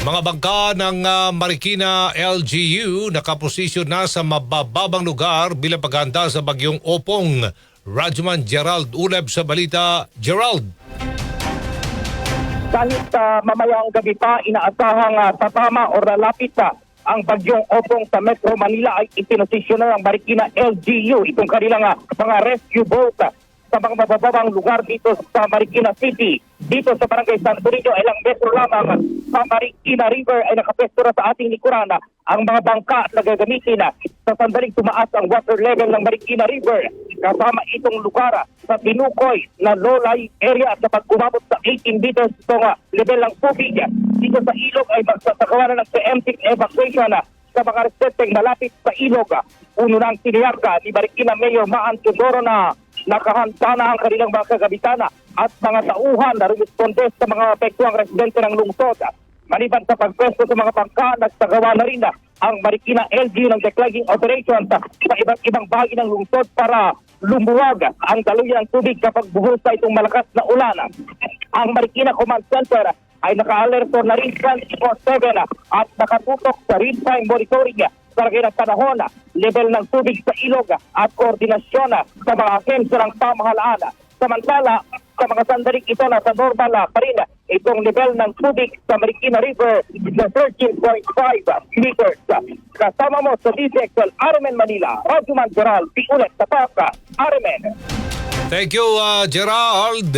Mga bangka ng ah, Marikina LGU nakaposisyon na sa mabababang lugar bilang paghanda sa bagyong Opong. Rajman Gerald Uleb sa balita. Gerald! Kahit uh, mamayang gabi pa, inaasahang uh, tatama o lalapit sa ang bagyong Opong sa Metro Manila ay ipinosisyon na ng Marikina LGU. Itong kanilang uh, mga rescue boat uh, sa mga mabababang lugar dito sa Marikina City. Dito sa Barangay San Torino, ilang metro lamang sa Marikina River ay nakapwesto na sa ating likuran ang mga bangka na gagamitin sa sandaling tumaas ang water level ng Marikina River. Kasama itong lugar sa Tinukoy na low-lying area at kapag umabot sa 18 meters itong level ng tubig dito sa ilog ay magsasagawa na ng preemptive evacuation sa mga residenteng malapit sa ilog. Uno ng tiniyaka ni Marikina Mayor Maan Tudoro na nakahanda na ang kanilang mga kagabitana at mga tauhan na responde sa mga apektuang residente ng lungsod. Maliban sa pagpwesto sa mga bangka, nagsagawa na rin ang Marikina LG ng declogging operations sa iba't ibang bahagi ng lungsod para lumuwag ang daluyan tubig kapag buhos sa itong malakas na ulan. Ang Marikina Command Center ay naka-alerto na rin 24-7 at nakatutok sa real-time monitoring sa lagay ng panahon, level ng tubig sa ilog at koordinasyon sa mga ahensya ng pamahalaan. Samantala, sa mga sandaling ito na sa normal pa rin itong level ng tubig sa Marikina River na 13.5 meters. Kasama mo sa DCXL Armen Manila, Rajuman Geral, Piulet, Tapaka, Armen. Thank you, ah, Gerald!